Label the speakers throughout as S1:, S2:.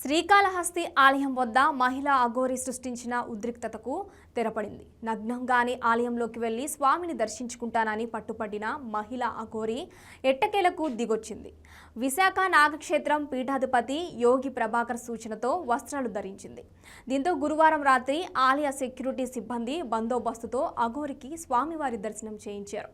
S1: శ్రీకాళహస్తి ఆలయం వద్ద మహిళా అఘోరి సృష్టించిన ఉద్రిక్తతకు తెరపడింది. నగ్నంగానే ఆలయంలోకి వెళ్ళి స్వామిని దర్శించుకుంటానని పట్టుపట్టిన మహిళ అఘోరి ఎట్టకేలకు దిగొచ్చింది. విశాఖ నాగక్షేత్రం పీఠాధిపతి యోగి ప్రభాకర్ సూచనతో వస్త్రాలు ధరించింది. దీంతో గురువారం రాత్రి ఆలయ సెక్యూరిటీ సిబ్బంది బందోబస్తుతో అఘోరికి స్వామివారి దర్శనం చేయించారు.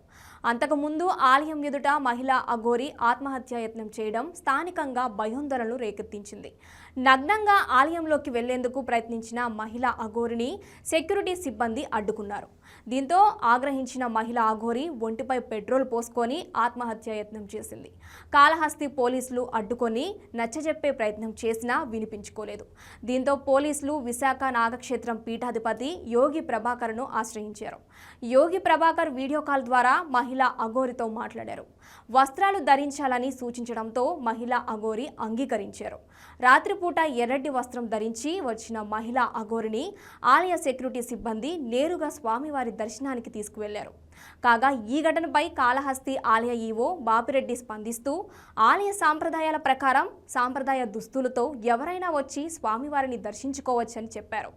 S1: అంతకుముందు ఆలయం ఎదుట మహిళ అఘోరి ఆత్మహత్య యత్నం చేయడం స్థానికంగా భయోందనలు రేకెత్తించింది. నగ్నంగా ఆలయంలోకి వెళ్ళేందుకు ప్రయత్నించిన మహిళ అఘోరిని సెక్యూరిటీ సిబ్బంది అడ్డుకున్నారు. దీంతో ఆగ్రహించిన మహిళ అఘోరి ఒంటిపై పెట్రోల్ పోసుకొని ఆత్మహత్య యత్నం చేసింది. కాళహస్తి పోలీసులు అడ్డుకొని నచ్చజెప్పే ప్రయత్నం చేసినా వినిపించుకోలేదు. దీంతో పోలీసులు విశాఖ నాగక్షేత్రం పీఠాధిపతి యోగి ప్రభాకర్ను ఆశ్రయించారు. యోగి ప్రభాకర్ వీడియో కాల్ ద్వారా మహిళ అఘోరితో మాట్లాడారు. వస్త్రాలు ధరించాలని సూచించడంతో మహిళ అఘోరి అంగీకరించారు. రాత్రిపూట ఎర్రటి వస్త్రం ధరించి వచ్చిన మహిళ అఘోరిని ఆలయ సెక్యూరిటీ సిబ్బంది నేరుగా స్వామివారి దర్శనానికి తీసుకువెళ్ళారు. కాగా ఈ ఘటనపై కాళహస్తి ఆలయ ఈవో బాపిరెడ్డి స్పందిస్తూ ఆలయ సాంప్రదాయాల ప్రకారం సాంప్రదాయ దుస్తులతో ఎవరైనా వచ్చి స్వామివారిని దర్శించుకోవచ్చని చెప్పారు.